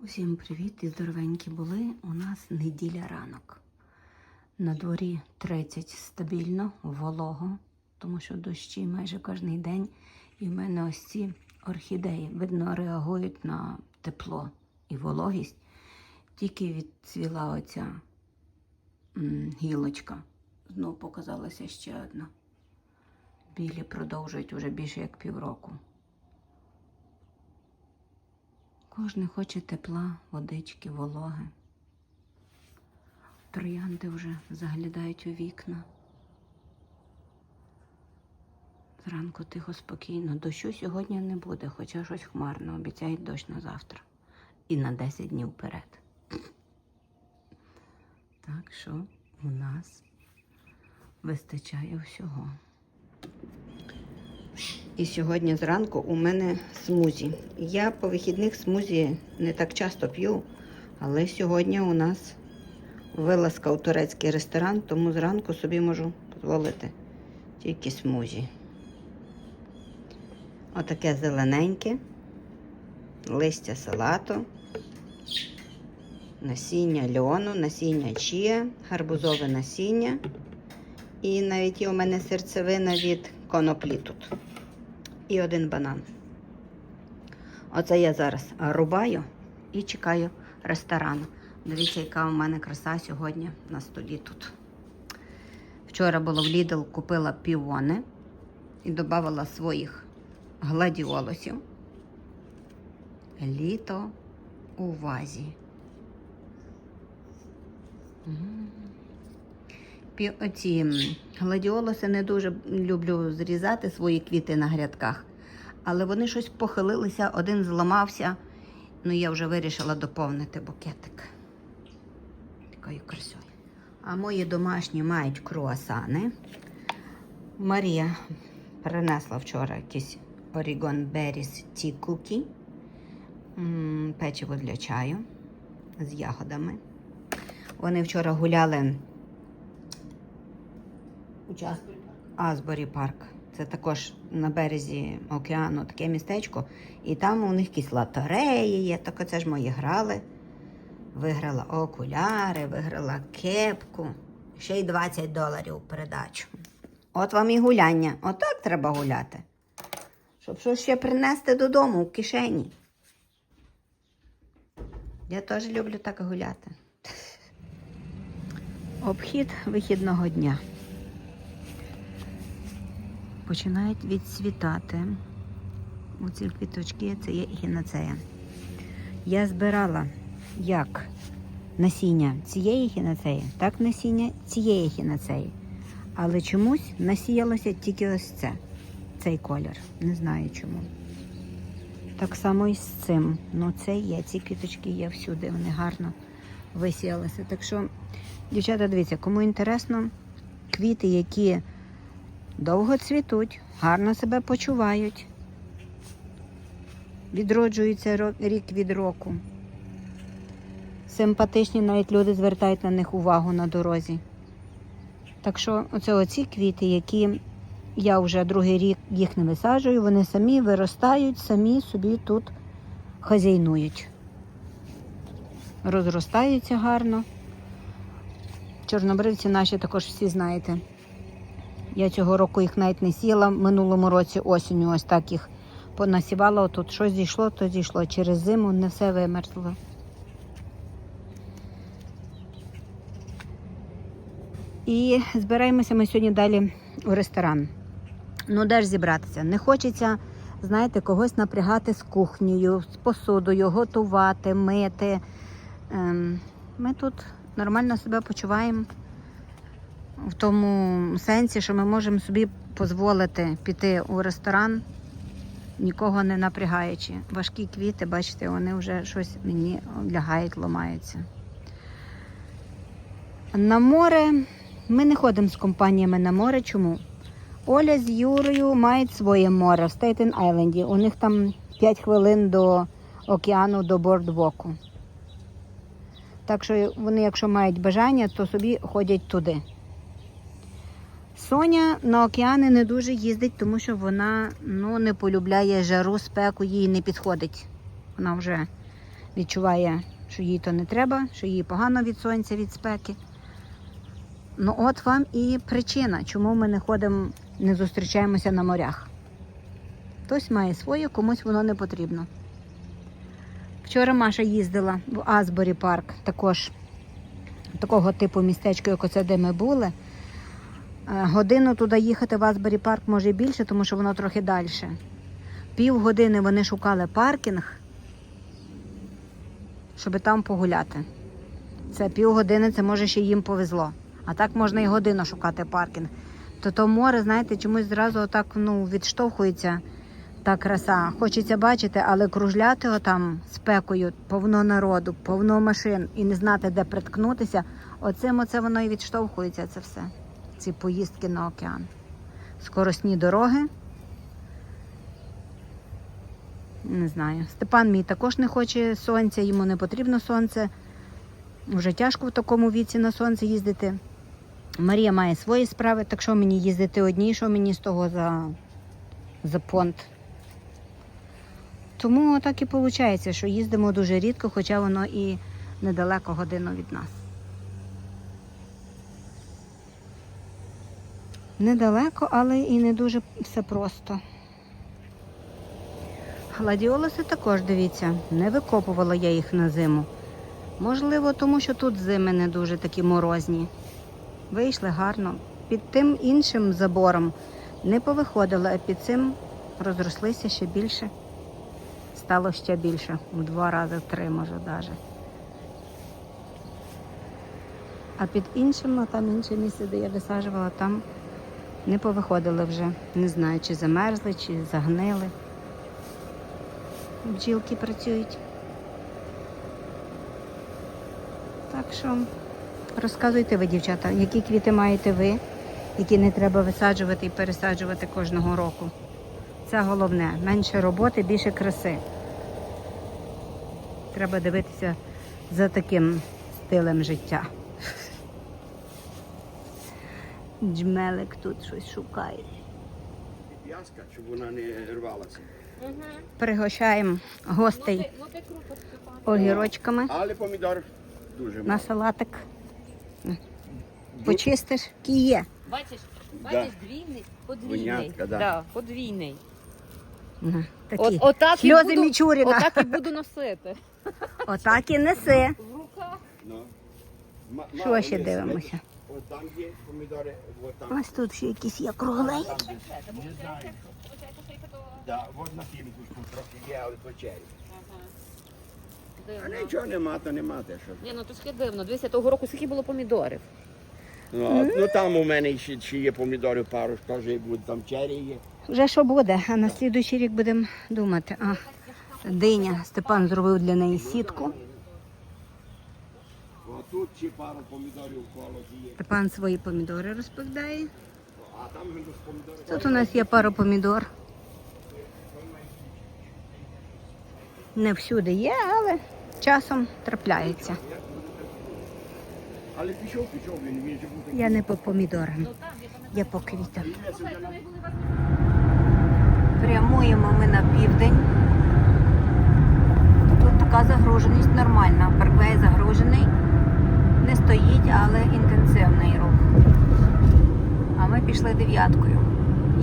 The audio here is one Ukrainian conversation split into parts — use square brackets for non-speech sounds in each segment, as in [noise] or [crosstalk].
Усім привіт і здоровенькі були. У нас неділя ранок. На дворі 30 стабільно, волого, тому що дощі майже кожен день. І в мене ось ці орхідеї, видно, реагують на тепло і вологість. Тільки відцвіла оця гілочка. Знову показалася ще одна. Білі продовжують уже більше як півроку. Кожен хоче тепла, водички, вологи. Троянди вже заглядають у вікна. Зранку тихо, спокійно. Дощу сьогодні не буде, хоча щось хмарно. Обіцяють дощ на завтра. І на 10 днів вперед. Так що у нас вистачає всього. І сьогодні зранку у мене смузі. Я по вихідних смузі не так часто п'ю, але сьогодні у нас вилазка у турецький ресторан, тому зранку собі можу дозволити тільки смузі. Отаке зелененьке, листя салату, насіння льону, насіння чія, гарбузове насіння. І навіть є у мене серцевина від коноплі тут і один банан. Оце я зараз рубаю і чекаю ресторану. Дивіться, яка у мене краса сьогодні на столі тут. Вчора було в Lidl, купила піони і додавала своїх гладіолусів. Літо у вазі. М. Оці гладіолуси не дуже люблю зрізати свої квіти на грядках, але вони щось похилилися, один зламався. Ну, я вже вирішила доповнити букетик. Такою красою. А мої домашні мають круасани. Марія принесла вчора якісь Oregon Berries Tea Cookie. Печиво для чаю з ягодами. Вони вчора гуляли Час Азборі парк. Це також на березі океану таке містечко. І там у них якісь лотереї є. Так оце ж мої грали. Виграла окуляри, виграла кепку. Ще й 20 доларів передачу. От вам і гуляння. Отак треба гуляти. Щоб щось ще принести додому в кишені. Я теж люблю так гуляти. Обхід вихідного дня починають відцвітати. Оці квіточки це є ехінацея. Я збирала як насіння цієї ехінацеї, так насіння цієї ехінацеї. Але чомусь насіялося тільки ось це, цей колір. Не знаю чому. Так само і з цим. Ну, це є, ці квіточки є всюди, вони гарно висіялися. Так що, дівчата, дивіться, кому інтересно, квіти, які довго цвітуть, гарно себе почувають, відроджуються рік від року. Симпатичні навіть люди звертають на них увагу на дорозі. Так що оце оці квіти, які я вже другий рік їх не висаджую, вони самі виростають, самі собі тут хазяйнують. Розростаються гарно. Чорнобривці наші також всі знаєте. Я цього року їх навіть не сіяла. В минулому році осінню ось так їх понасівала. Тут що зійшло, то зійшло. Через зиму не все вимерзло. І збираємося ми сьогодні далі у ресторан. Ну, де ж зібратися? Не хочеться, знаєте, когось напрягати з кухнею, з посудою, готувати, мити. Ем, ми тут нормально себе почуваємо в тому сенсі, що ми можемо собі дозволити піти у ресторан, нікого не напрягаючи. Важкі квіти, бачите, вони вже щось мені лягають, ламаються. На море ми не ходимо з компаніями на море. Чому? Оля з Юрою мають своє море в Стейтен Айленді. У них там 5 хвилин до океану, до бордвоку. Так що вони, якщо мають бажання, то собі ходять туди. Соня на океани не дуже їздить, тому що вона ну, не полюбляє жару, спеку, їй не підходить. Вона вже відчуває, що їй то не треба, що їй погано від сонця, від спеки. Ну от вам і причина, чому ми не ходимо, не зустрічаємося на морях. Хтось має своє, комусь воно не потрібно. Вчора Маша їздила в Азборі парк, також такого типу містечко, як оце, де ми були. Е, Годину туди їхати в Азборі парк може більше, тому що воно трохи далі. Півгодини вони шукали паркінг, щоб там погуляти. Це півгодини, це може ще їм повезло. А так можна і годину шукати паркінг. То то море, знаєте, чомусь зразу отак ну, відштовхується та краса. Хочеться бачити, але кружляти отам спекою, повно народу, повно машин і не знати, де приткнутися. Оцим оце воно і відштовхується це все. Ці поїздки на океан. Скоросні дороги. Не знаю. Степан мій також не хоче сонця, йому не потрібно сонце. Вже тяжко в такому віці на сонце їздити. Марія має свої справи, так що мені їздити одній, що мені з того за, за понт. Тому так і виходить, що їздимо дуже рідко, хоча воно і недалеко годину від нас. Недалеко, але і не дуже все просто. Гладіолуси також, дивіться, не викопувала я їх на зиму. Можливо, тому що тут зими не дуже такі морозні. Вийшли гарно. Під тим іншим забором не повиходили, а під цим розрослися ще більше. Стало ще більше, в два рази, в три, може навіть. А під іншим, ну, там інше місце, де я висаджувала, там не повиходили вже. Не знаю, чи замерзли, чи загнили. Бджілки працюють. Так що розказуйте ви, дівчата, які квіти маєте ви, які не треба висаджувати і пересаджувати кожного року. Це головне. Менше роботи, більше краси. Треба дивитися за таким стилем життя. Джмелик тут щось шукає. В'язка, щоб вона не рвалася. Пригощаємо гостей огірочками Але помідор дуже на салатик. Почистиш кіє. Бачиш, бачиш, двійний, подвійний. Винятка, да. подвійний. На, От, Такі. отак і Сльози буду, Мічуріна. Отак і буду носити. Отак і неси. В руках. Ну. М- Що ще листя, дивимося? Там є помідори, от там. Ось тут ще якісь є кругленькі. Не знаю. Да, от на фінку трохи є, але по чері. А Дивно. нічого нема, то нема те, що. Ні, ну трошки дивно. Дивіться, того року скільки було помідорів. Ну, от, ну там у мене ще, ще є помідори пару, теж і будуть, там чері є. Вже що буде, а на слідуючий рік будемо думати. А, диня. Степан зробив для неї сітку. Тут ще пару помідорів в колоді є. Степан свої помідори розповідає. А там без помідорів. Тут у нас є пара помідор. Не всюди є, але часом трапляється. Але пішов, пішов, він, він же. Я не по помідорам, я по квітам. Прямуємо ми на південь. Тут така загруженість нормальна. Парквей загружений. Не стоїть, але інтенсивний рух. А ми пішли дев'яткою.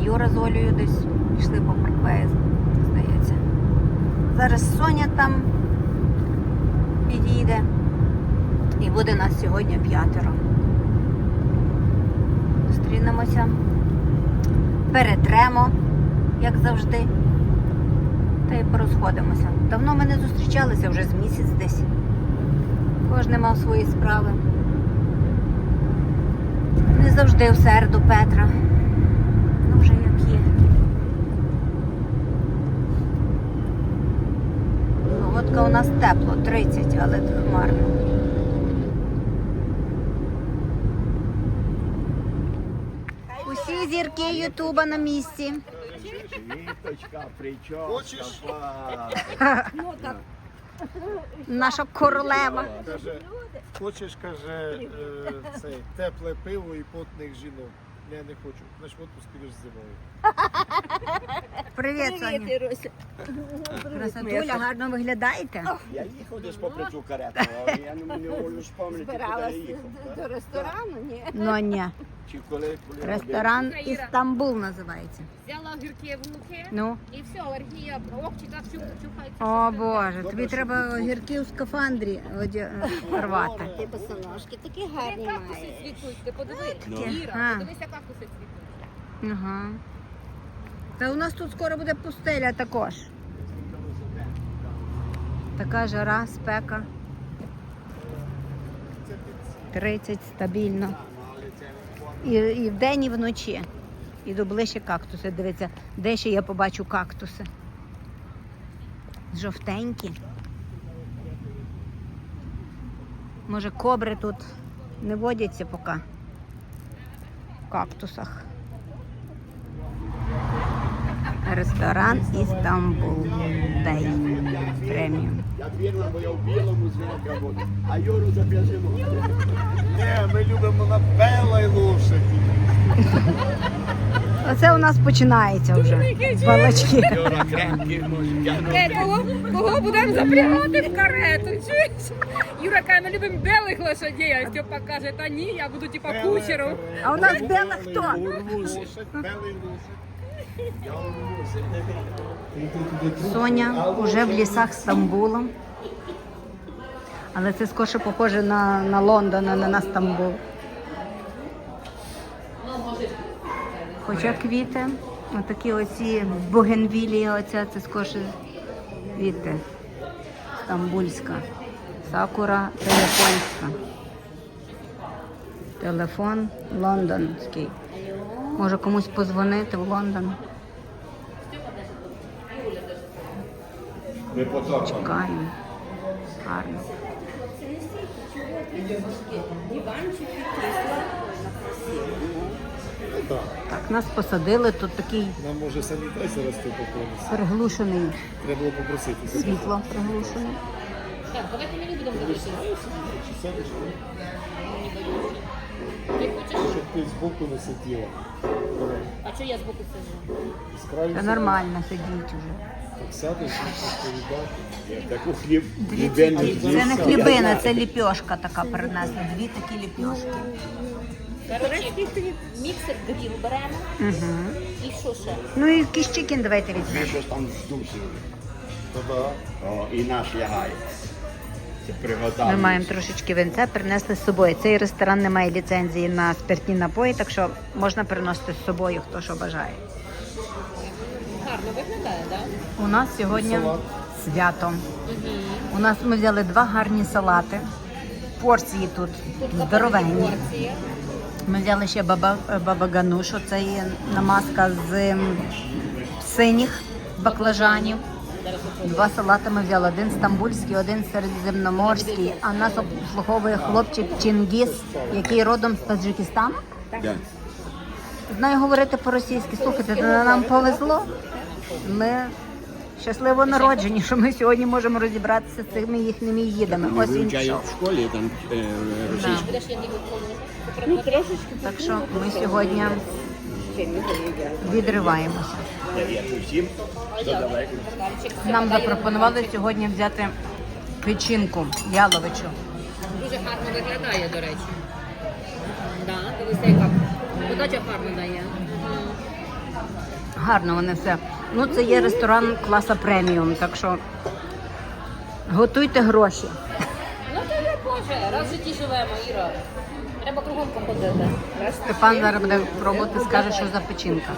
Юра з Олею десь пішли по парквею, здається. Зараз Соня там підійде. І буде нас сьогодні п'ятеро. Зустрінемося, перетремо, як завжди, та й порозходимося. Давно ми не зустрічалися вже з місяць десь. Кожен мав свої справи. Не завжди в середу Петра. Ну вже як є. Погодка у нас тепло, 30, але хмарно. Усі зірки Ютуба на місці. Віточка, прическа, Хочеш? па. Наша королева. Каже, хочеш, каже, е, цей, тепле пиво і потних жінок. Я не хочу. Значить, в отпуск підеш зимою. Привіт, Соня. Іруся. Красотуля, гарно виглядаєте. Я їхав десь попри цю карету, але я не можу спомнити, куди я їхав. так? ресторану, ні. Ну ні. Ресторан Істамбул називається. Взяла огірки в руки Ну. і все, алергія, окчика, чухається. О Боже, тобі треба гірки у скафандрі оді- рвати. Ти босоножки такі гарні Кактуси цвітуть, ти подивись. Ну. Іра, А. подивися, кактуси цвітуть. Ага. Та у нас тут скоро буде пустеля також. Така жара, спека. 30 стабільно. І, і вдень, і вночі. Іду ближче кактуси. Дивіться, де ще я побачу кактуси. Жовтенькі. Може, кобри тут не водяться поки в кактусах. Ресторан Істамбул Бей преміум. Я вірна, бо я в білому звідка буду, а Юру зап'яжемо. Ні, ми любимо на белій лошаді. Оце у нас починається вже. Балачки. Юра крепкий, Е, кого, кого будемо запрягати в карету? Чуєш? Юра каже, ми любимо білих лошадей, а Степа каже, та ні, я буду типа кучером. А у нас бела хто? Лошадь, белий лошадь. Соня вже в лісах Стамбула. Але це скорше похоже на, на Лондон, а не на Стамбул. Хоча квіти, отакі оці бугенвілії, оця це скорше квіти. Стамбульська. Сакура це японська. Телефон лондонський. Може комусь позвонити в Лондон. Чекаємо. Гарно. Так. Нас посадили, тут такий Нам може самі санітайзер рости поклонитися. приглушений Треба було попросити. світло приглушене. Так, давайте мені будемо дивитися. Чи сядеш, Ти хочеш? Ти збоку не сиділа. А чого я збоку сиджу? З краю Це сядеш, нормально сидіть уже. Так сядеш і розповідати. Я таку хліб, хлібину це не хлібина, це ліпьошка така принесли. Дві такі ліпьошки. Коротше, міксер гріл беремо. Угу. І що ще? Ну і чикен давайте візьмемо. Ми щось там здусили. Та-да. О, і наш лягає. Ми маємо трошечки винця, принесли з собою. Цей ресторан не має ліцензії на спиртні напої, так що можна приносити з собою, хто що бажає. Гарно виглядає, так? У нас сьогодні свято. Угу. У нас ми взяли два гарні салати. Порції тут здоровенні. порції. Ми взяли ще баба, баба ганушу, це є намазка з синіх баклажанів. Два салати ми взяли, один стамбульський, один середземноморський. А нас обслуговує хлопчик Чингіс, який родом з Таджикистану. Да. Знає говорити по-російськи. Слухайте, то нам повезло. Ми щасливо народжені, що ми сьогодні можемо розібратися з цими їхніми їдами. Ми Ось він пішов. в школі там е, російську. Ну. Так що ми сьогодні відриваємося. Нам запропонували сьогодні взяти печінку яловичу. Дуже гарно виглядає, до речі. Да, дивися, яка подача гарно дає. Гарно вони все. Ну, це є ресторан класа преміум, так що готуйте гроші. Ну то не Боже, раз в житті живемо, Іра. Треба кругом походити. Степан зараз буде пробувати, скаже, що за печінка.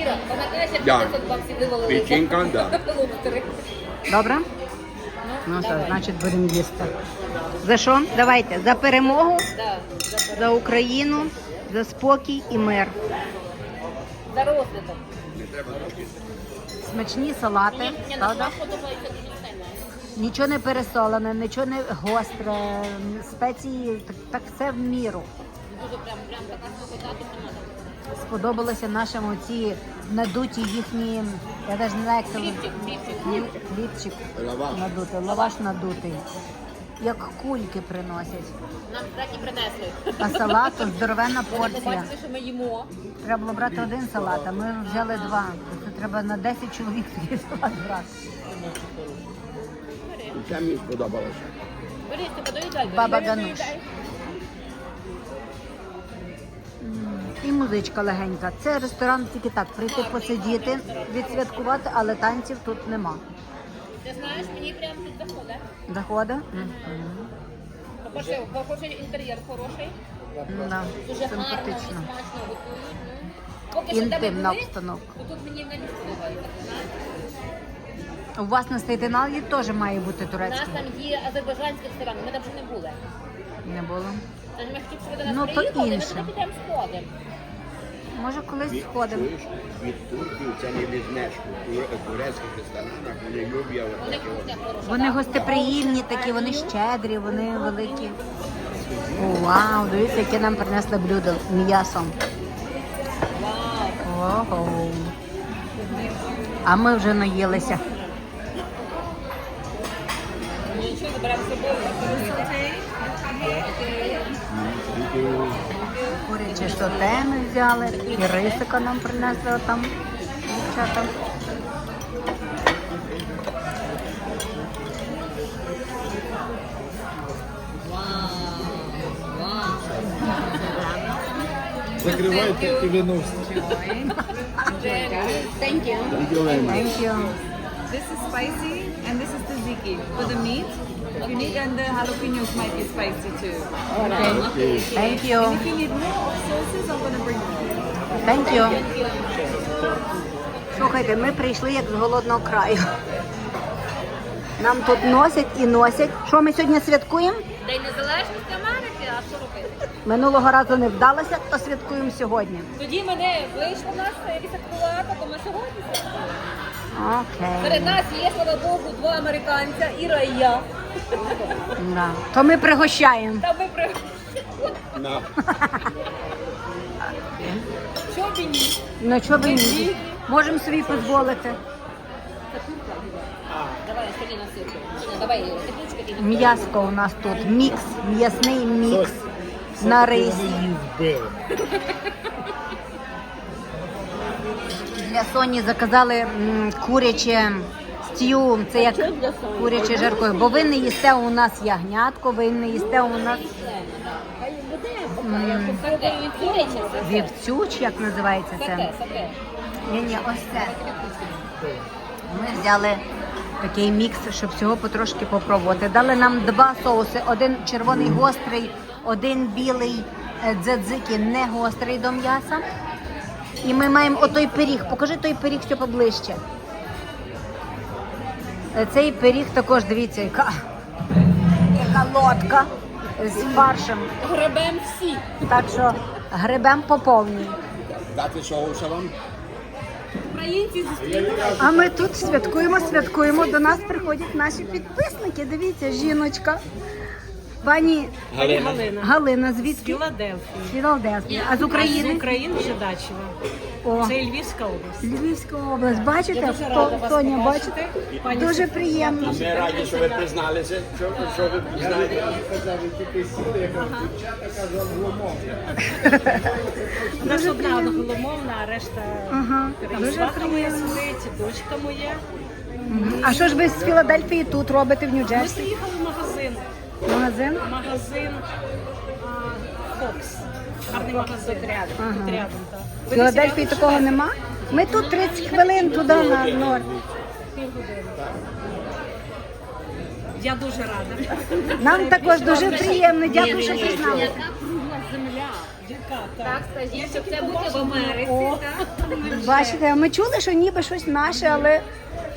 Іра, пам'ятаєш, як Да. 500 баксів вивалили? Печінка, да. [laughs] Добре? Ну все, значить будемо їсти. За що? Давайте за перемогу, Да, за, за Україну, за спокій і мир. за розвиток. Смачні салати, Ні, ні, на правда? смак подобається дуже сильно. Нічого не пересолене, нічого не гостре, спеції, так, так все в міру. Дуже прям, прям така то. Сподобалося нашим оці надуті їхні, я навіть не знаю, як це Хлібчик, хлібчик, Хліб- хлібчик Лаваш. надутий, лаваш надутий. як кульки приносять. Нам так і принесли. А салату здоровенна порція. Побачите, що ми їмо. Треба було брати один салат, а ми взяли два. Це треба на 10 чоловік такий салат брати. І це мені сподобалося. Подоїдай. Баба Гануш. І музичка легенька. Це ресторан тільки так, прийти посидіти, відсвяткувати, але танців тут нема. Ти знаєш, мені прямо тут заходить. Заходи? По-перше, по-перше, інтер'єр хороший. Да. Дуже гарно, Симпатично. смачно готують. Ну, поки що де ми Інтимна були, обстановка. то тут мені не подобається. У вас на стейтеналі теж має бути У нас там є азербайджанський ресторан, ми там ще не були. Не було. Тож ми хотів, щоб ви до нас Ну, то приїхали, ми інше. туди підемо сходимо. Може, колись сходимо. чуєш, від турків це не візьмеш. У турецьких ресторанах вони люблять кухня хороша. Вони так? гостеприємні такі, вони щедрі, вони великі. О, вау, дивіться, яке нам принесли блюдо м'ясом. Ого. А ми вже наїлися. Нічого не беремо з собою. Куряче соте ми взяли, і рисика нам принесли там дівчата. Закривайте і виносите. Thank you. Thank you. This is spicy and this is tzatziki. For the meat, need and the jalapenos might be spicy too. Thank you. If you need more sauces, I'm gonna bring them. Thank you. Слухайте, ми прийшли як з голодного краю. Нам тут носять і носять. Що ми сьогодні святкуємо? День Незалежності Америки, а що робити? Минулого разу не вдалося, то святкуємо сьогодні. Тоді мене вийшло в нас відсвяткувати, то ми сьогодні святкуємо. Перед нас є, слава Богу, два американця, Іра і я. Да. То ми пригощаємо. Та ми при... На. Що б і ні? Ну чого б і ні? Можемо собі дозволити. Давай. Ні, Давай, М'яско у нас тут. Мікс, м'ясний мікс на рисі. Її вбили. Для Соні заказали м, куряче стю. Це як куряче жарко. Бо ви не їсте у нас ягнятко, ви не їсте у нас Саке, куряче, вівцю, чи як називається це? Саке, саке. Ні, ні, ось це. Ми взяли такий мікс, щоб всього потрошки попробувати. Дали нам два соуси: один червоний гострий, один білий е, дзадзики не гострий до м'яса. І ми маємо отой пиріг. Покажи той пиріг ще поближче. Цей пиріг також, дивіться, яка, яка лодка з фаршем. Гребем всі. Так що гребем по повній. Дати соуса вам? Українці зустріли. А ми тут святкуємо, святкуємо. До нас приходять наші підписники. Дивіться, жіночка. Пані Галина. Галина, звідки? Філадельфії. З Філадельфії. А з України? З України? Жидачева. О, Це Львівська область. Львівська область. Бачите? Я дуже Хто- рада вас Соня, побачити. бачите? Пані Дуже приємно. Ми раді, що ви призналися. Що, що ви англомовні. У нас одна англомовна, а решта Ага, дуже сваха моя сидить, дочка моя. А що ж ви з Філадельфії тут робите в Ми Нью-Джерсі? приїхали магазин. Магазин? Фокс. Гарний магазин. Рядом. Ага. Тут рядом, так. В Філадельфії такого нема? Ми тут 30 хвилин туди на? Півгодини. Я дуже рада. Нам також дуже приємно. Дякую, що признали. Яка земля. Яка, так. Так, скажіть, щоб це бути в Америці. Бачите, ми чули, що ніби щось наше, але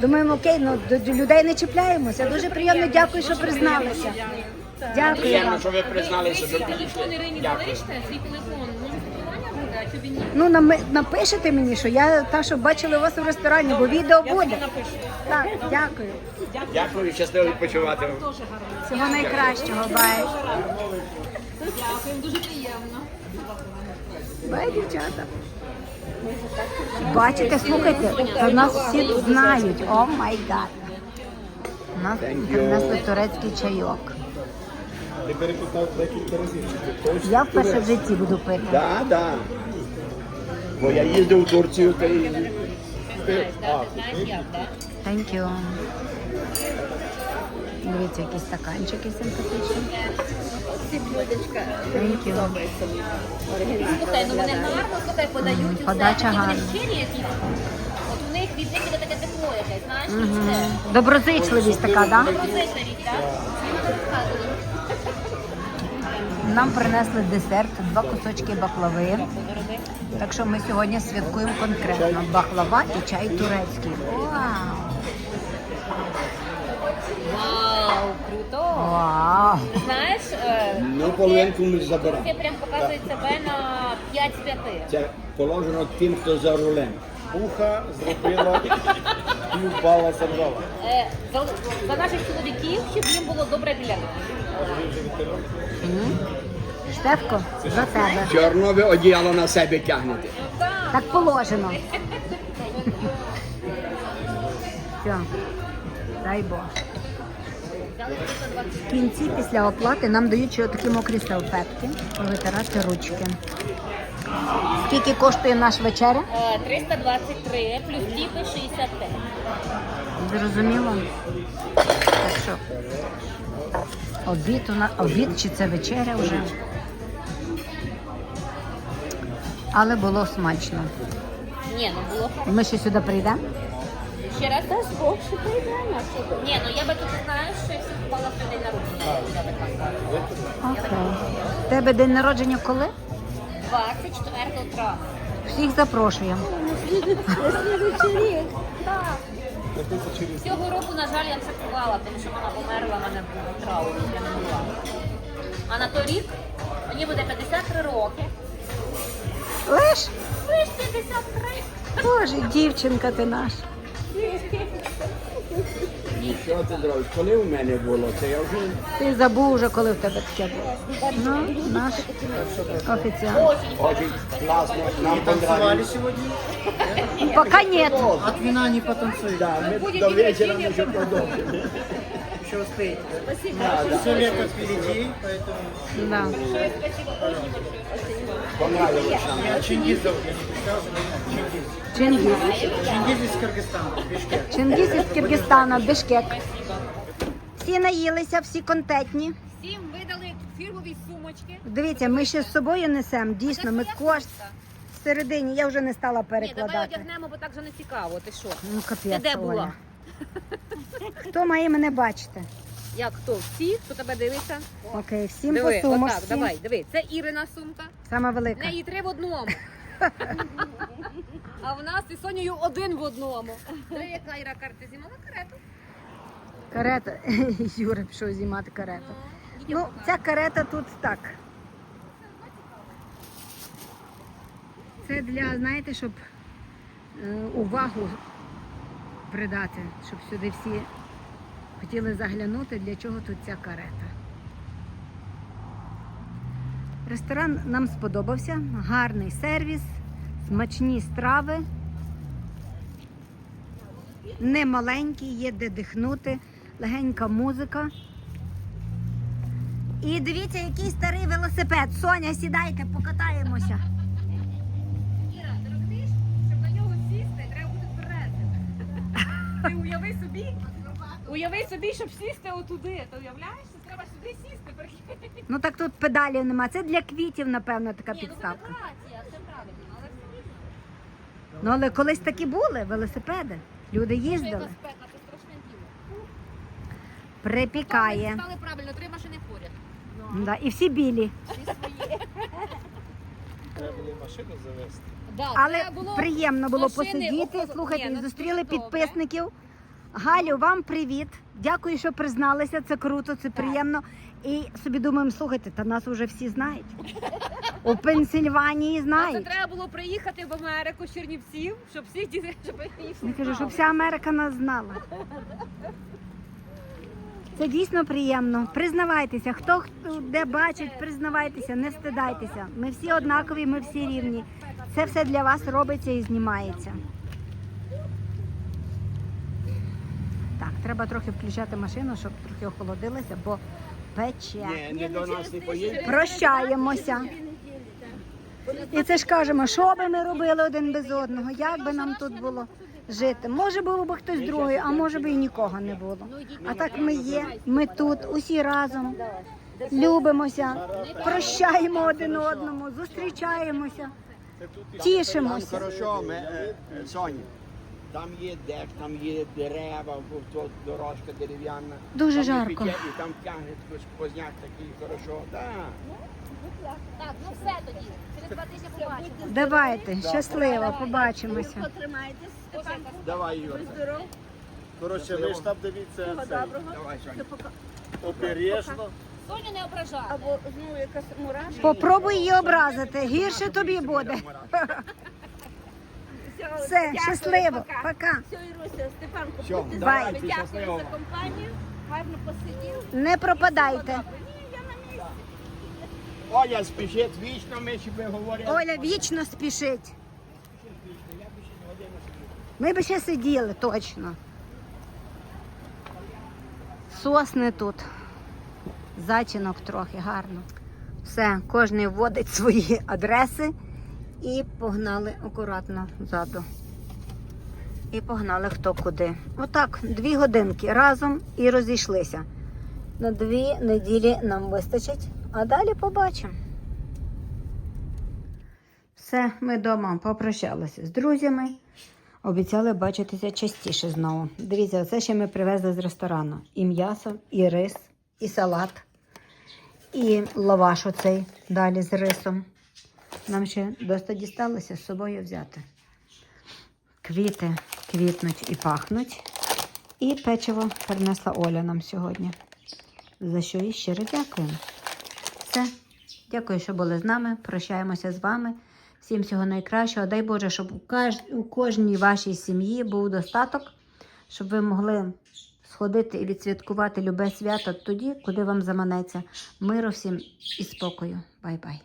думаємо, окей, ну до, до людей не чіпляємося. Дуже приємно, дякую, що призналися. Дякую Приємно, вам. що ви призналися, Ви що телефон підійшли. Ірині Дякую. залиште, свій телефон. Може, буде, а чобі ні? Ну напишете мені, що я та, що бачили вас у ресторані, бо відео буде. Так, дякую. Дякую, щасливо відпочивати. вам. Дуже гарно. Всього найкращого. Бай. Дякую, дуже приємно. Бай, дівчата. Бачите, слухайте, то нас всі знають. О май гад. Нас принесли турецький чайок. Ти перепитав декілька разів? Я вперше в житті буду пити. Да, да. Бо я їздив в Турцію, та й Thank you. Дивіться, якісь стаканчики симпатичні. Слухай, ну вони гарно слухай, подають. Подача Такі вони гарна. щирі якісь. От у них від них іде таке тепло якесь, знаєш, mm Доброзичливість така, так? Да? так? Нам принесли десерт, два кусочки баклави. Так що ми сьогодні святкуємо конкретно баклава і чай турецький. Вау! Круто! Вау! Знаєш, е, ну половинку ми забираємо. це прям показує себе на 5 з 5. Це положено тим, хто за рулем. Муха зробила пів бала забрала. Е, за, за наших чоловіків, щоб їм було добре біля них. Штефко, за тебе. Чорнове одіяло на себе тягнете. Так положено. [laughs] Все. Дай Бог. В кінці після оплати нам дають ще такі мокрі салфетки, витирати ручки. Скільки коштує наш вечеря? Е, 323 плюс діпи 65. Зрозуміло. Так що обід у нас обід чи це вечеря вже. Але було смачно. Ні, ну було Ми ще сюди прийдемо. Ще раз дасть Бог, що прийдемо. Ні, ну я би тут знаєш, що я всі впала в день народження. Я би так сказала. Окей. Тебе день народження коли? 24 травня. Всіх запрошуємо. Так. Цього року, на жаль, я святкувала, тому що мама померла, мене був траур, я не могла. А на той рік мені буде 53 роки. Лиш? Ви ж 53. Боже, дівчинка ти наша. Що ти зробиш? Коли у мене було, це я вже Ти забув вже, коли в тебе таке було. Ну, наш офіціант. очень класно. Нам понравилось. сьогодні? Поки ні. От вина не потанцують. Да, ми до вечора ми ще продовжимо. Еще успеете. Все лето впереди, поэтому... Да. Понравилось нам. Я Чингиз я не. Чингиз. Чингиз из Кыргызстана, Бишкек. Чингіз із Киргизстана, Бішкек. Всі наїлися, всі контентні. Всім видали фірмові сумочки. Дивіться, ми ще з собою несемо. Дійсно, ми кошт всередині. Я вже не стала Ні, давай перекладати. одягнемо, бо так вже не цікаво. Ти що? Ну, Ти капець, де була? Оля. Хто має мене бачити? Як хто? Всі, хто тебе дивиться? Окей, всім Диви, по отак, сумочці. давай, диви. Це Ірина сумка. Сама В велика. неї три в одному. [laughs] А в нас із Сонею один в одному. Диви, яка Іра карта знімала карету. Карета. [laughs] Юра пішов знімати карету. Ну, ця карета тут так. Це для, знаєте, щоб е, увагу придати, щоб сюди всі хотіли заглянути, для чого тут ця карета. Ресторан нам сподобався, гарний сервіс, смачні страви. Не маленький, є де дихнути, легенька музика. І дивіться, який старий велосипед. Соня, сідайте, покатаємося. Іра, ти щоб на нього сісти, треба бути тверезим. Ти уяви собі, уяви собі, щоб сісти отуди. Ти уявляєш, що треба сюди сісти? прикинь? Ну так тут педалів нема. Це для квітів, напевно, така Ні, ну підставка. фотографія, все правильно, але все рівно. Ну але колись такі були велосипеди. Люди їздили. яка спека, це страшне діло. Припікає. Стали правильно, три машини поряд. Да, і всі білі. Треба було машину завести. Да, Але приємно було посидіти, слухайте, Ні, ну, зустріли підписників. Галю, вам привіт. Дякую, що призналися. Це круто, це приємно. І собі думаємо, слухайте, та нас вже всі знають. У Пенсильванії Це знають. треба було приїхати в Америку з Чернівців, щоб всіх дітей, щоб їх всі Я кажу, щоб знали. вся Америка нас знала. Це дійсно приємно. Признавайтеся, хто хто де бачить, признавайтеся, не стидайтеся. Ми всі однакові, ми всі рівні. Це все для вас робиться і знімається. Так, треба трохи включати машину, щоб трохи охолодилася, бо пече. Ні, не до нас не поїде. Прощаємося. І це ж кажемо, що би ми робили один без одного, як би нам тут було жити. Може був би хтось другий, а може би і нікого не було. А так ми є, ми тут, усі разом. Любимося, прощаємо один одному, зустрічаємося, тішимося. хорошо, ми, е, е, Соня. Там є дек, там є дерева, то дорожка дерев'яна. Дуже Там жарко. пече, І там тягне сквозняк такий хорошо. Да. Так, ну все тоді. Через два тижні побачимо. Давайте, щасливо, побачимося. Давай, Юрка. Коротше, ви ж там дивіться цей, Давай, Соня. обережно. Соню не ображати. Попробуй її образити, гірше тобі буде. Все, щасливо, пока. Все, Іруся, Степанко, Все, будьте давай. здорові. Ти Дякую щаслива. за компанію. Гарно посидів. Не пропадайте. Ні, я на місці. Оля спішить вічно, ми ще би говорили. Оля вічно спішить. Ми б ще сиділи точно. Сосни тут. Зачинок трохи гарно. Все, кожен вводить свої адреси і погнали акуратно ззаду. І погнали хто куди. Отак, дві годинки разом і розійшлися. На дві неділі нам вистачить, а далі побачимо. Все, ми вдома попрощалися з друзями. Обіцяли бачитися частіше знову. Дивіться, це ще ми привезли з ресторану. І м'ясо, і рис, і салат, і лаваш оцей далі з рисом. Нам ще досить дісталося з собою взяти. Квіти квітнуть і пахнуть. І печиво принесла Оля нам сьогодні. За що їй щиро дякуємо. Все. Дякую, що були з нами. Прощаємося з вами. Всім всього найкращого. Дай Боже, щоб у, каж... у кожній вашій сім'ї був достаток, щоб ви могли сходити і відсвяткувати любе свято тоді, куди вам заманеться. Миру всім і спокою. Бай-бай.